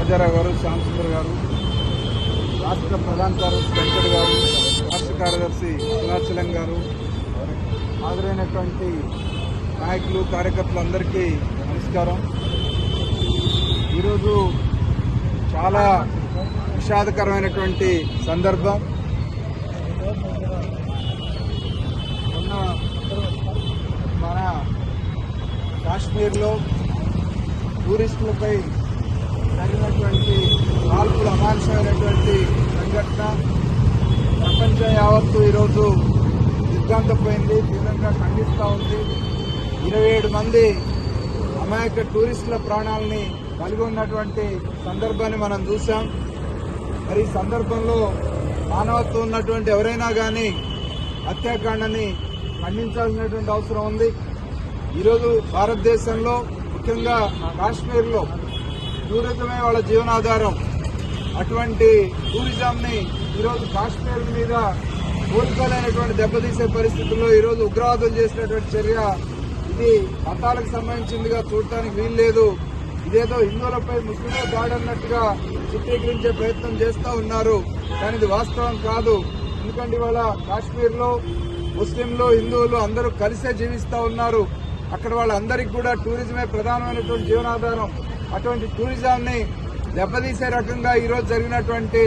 రాజారావు గారు శ్యామసుందర్ గారు రాష్ట్ర ప్రధాన కార్యదర్శి వెంకట్ గారు రాష్ట్ర కార్యదర్శి అరుణాచలం గారు హాజరైనటువంటి నాయకులు కార్యకర్తలందరికీ నమస్కారం. ఈరోజు చాలా విషాదకరమైనటువంటి సందర్భం. మొన్న మన కాశ్మీర్లో టూరిస్టులపై జరిగినటువంటి కాల్పులు అమానుషమైనటువంటి సంఘటన ప్రపంచం యావత్తు ఈరోజు దిగ్గాంతపోయింది తీవ్రంగా ఖండిస్తూ ఉంది. ఇరవై ఏడు మంది అమాయక టూరిస్టుల ప్రాణాలని కలిగి ఉన్నటువంటి సందర్భాన్ని మనం చూసాం మరి ఈ సందర్భంలో మానవత్వం ఉన్నటువంటి ఎవరైనా కానీ హత్యాకాండని ఖండించాల్సినటువంటి అవసరం ఉంది. ఈరోజు భారతదేశంలో ముఖ్యంగా కాశ్మీర్లో టూరిజమే వాళ్ళ జీవనాధారం. అటువంటి టూరిజంని ఈరోజు కాశ్మీర్ మీద కోలుకోలేనటువంటి దెబ్బతీసే పరిస్థితుల్లో ఈరోజు ఉగ్రవాదులు చేసినటువంటి చర్య ఇది మతాలకు సంబంధించిందిగా చూడటానికి వీల్లేదు ఇదేదో హిందువులపై ముస్లింల దాడన్నట్టుగా చిత్రీకరించే ప్రయత్నం చేస్తూ ఉన్నారు. కానీ ఇది వాస్తవం కాదు. ఎందుకంటే ఇవాళ కాశ్మీర్లో ముస్లింలు హిందువులు అందరూ కలిసే జీవిస్తూ ఉన్నారు. అక్కడ వాళ్ళందరికీ కూడా టూరిజమే ప్రధానమైనటువంటి జీవనాధారం. అటువంటి టూరిజాన్ని దెబ్బతీసే రకంగా ఈరోజు జరిగినటువంటి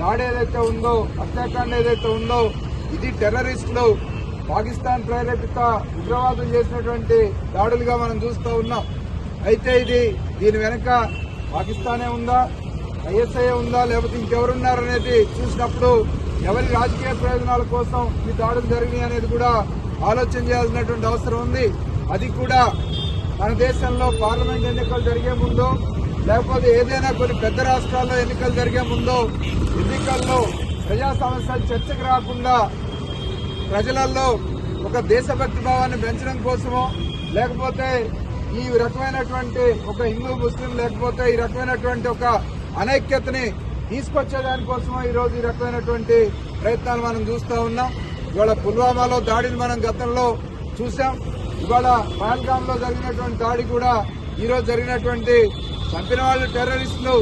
దాడి ఏదైతే ఉందో హత్యాకాండ ఏదైతే ఉందో ఇది టెర్రరిస్టులు పాకిస్తాన్ ప్రేరేపిత ఉగ్రవాదం చేసినటువంటి దాడులుగా మనం చూస్తూ ఉన్నాం. అయితే ఇది దీని వెనుక పాకిస్తానే ఉందా ఐఎస్ఐ ఉందా లేకపోతే ఇంకెవరున్నారనేది చూసినప్పుడు ఎవరి రాజకీయ ప్రయోజనాల కోసం ఈ దాడులు జరిగినాయి అనేది కూడా ఆలోచన చేయాల్సినటువంటి అవసరం ఉంది. అది కూడా మన దేశంలో పార్లమెంట్ ఎన్నికలు జరిగే ముందు లేకపోతే ఏదైనా కొన్ని పెద్ద రాష్ట్రాల్లో ఎన్నికలు జరిగే ముందు ఎన్నికల్లో ప్రజా సమస్యలు చర్చకు రాకుండా ప్రజలలో ఒక దేశభక్తి భావాన్ని పెంచడం కోసమో లేకపోతే ఈ రకమైనటువంటి ఒక హిందూ ముస్లిం లేకపోతే ఈ రకమైనటువంటి ఒక అనైక్యతని తీసుకొచ్చే దానికోసమో ఈరోజు ఈ రకమైనటువంటి ప్రయత్నాలు మనం చూస్తూ ఉన్నాం. ఇవాళ పుల్వామాలో దాడిని మనం గతంలో చూసాం ఇవాళ పహల్గామ్లో జరిగినటువంటి దాడి కూడా ఈరోజు జరిగినటువంటి చంపిన వాళ్ళు టెర్రరిస్టులు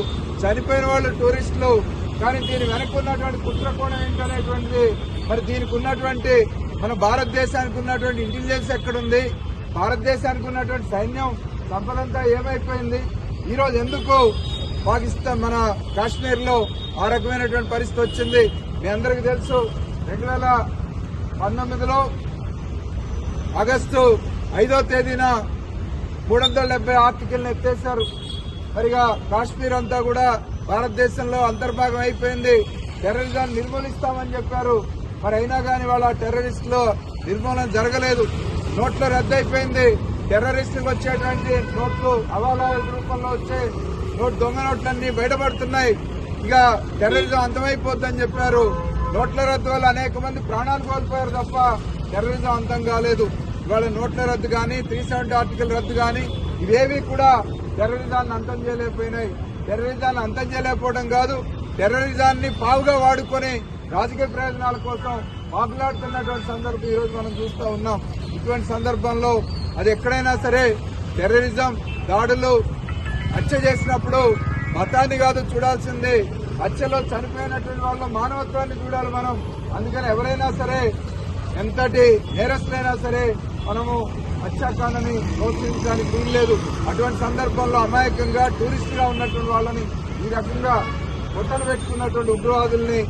చనిపోయిన వాళ్ళు టూరిస్టులు కానీ దీని వెనక్కి ఉన్నటువంటి కుట్రకోణం ఏంటనేటువంటిది మరి దీనికి ఉన్నటువంటి మన భారతదేశానికి ఉన్నటువంటి ఇంటెలిజెన్స్ ఎక్కడుంది? భారతదేశానికి ఉన్నటువంటి సైన్యం సంపదంతా ఏమైపోయింది? ఈరోజు ఎందుకు పాకిస్తాన్ మన కాశ్మీర్లో ఆ రకమైనటువంటి పరిస్థితి వచ్చింది? మీ అందరికీ తెలుసు రెండు వేల పంతొమ్మిదిలో ఆగస్టు ఐదో తేదీన మూడు వందల డెబ్బై ఆర్టికల్ ఎత్తేశారు. మరిగా కాశ్మీర్ అంతా కూడా భారతదేశంలో అంతర్భాగం అయిపోయింది. టెర్రరిజాన్ని నిర్మూలిస్తామని చెప్పారు. మరి అయినా కానీ వాళ్ళ టెర్రరిస్టులో నిర్మూలన జరగలేదు. నోట్లు రద్దు అయిపోయింది టెర్రరిస్టులకు వచ్చేటువంటి నోట్లు అవాలాల రూపంలో వచ్చే నోట్ దొంగ నోట్లన్నీ బయటపడుతున్నాయి. ఇక టెర్రరిజం అంతమైపోద్దని చెప్పారు. నోట్ల రద్దు వల్ల అనేక మంది ప్రాణాలు కోల్పోయారు తప్ప టెర్రరిజం అంతం కాలేదు. ఇవాళ నోట్ల రద్దు కానీ త్రీ సెవెంటీ ఆర్టికల్ రద్దు కానీ ఇవేవి కూడా టెర్రరిజాన్ని అంతం చేయలేకపోయినాయి. టెర్రరిజాన్ని అంతం చేయలేకపోవడం కాదు టెర్రరిజాన్ని పావుగా వాడుకొని రాజకీయ ప్రయోజనాల కోసం మాట్లాడుతున్నటువంటి సందర్భం ఈ రోజు మనం చూస్తూ ఉన్నాం. ఇటువంటి సందర్భంలో అది ఎక్కడైనా సరే టెర్రరిజం దాడులు హత్య చేసినప్పుడు మతాన్ని కాదు చూడాల్సింది హత్యలో చనిపోయినటువంటి వాళ్ళ మానవత్వాన్ని చూడాలి మనం. అందుకని ఎవరైనా సరే ఎంతటి నేరస్తులైనా సరే మనము హత్యాకాండని ప్రోత్సహించడానికి వీల్లేదు అటువంటి సందర్భంలో అమాయకంగా టూరిస్టుగా ఉన్నటువంటి వాళ్ళని ఈ రకంగా పొట్టలు పెట్టుకున్నటువంటి ఉగ్రవాదుల్ని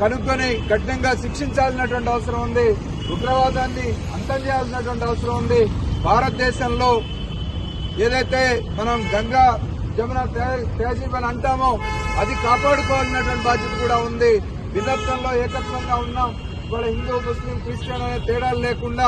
కనుక్కొని కఠినంగా శిక్షించాల్సినటువంటి అవసరం ఉంది. ఉగ్రవాదాన్ని అంతం చేయాల్సినటువంటి అవసరం ఉంది. భారతదేశంలో ఏదైతే మనం గంగా జమున తే- అని అంటామో అది కాపాడుకోవాల్సినటువంటి బాధ్యత కూడా ఉంది. విదత్వంలో ఏకత్వంగా ఉన్నాం. ఇవాళ హిందూ ముస్లిం క్రిస్టియన్ అనే తేడాలు లేకుండా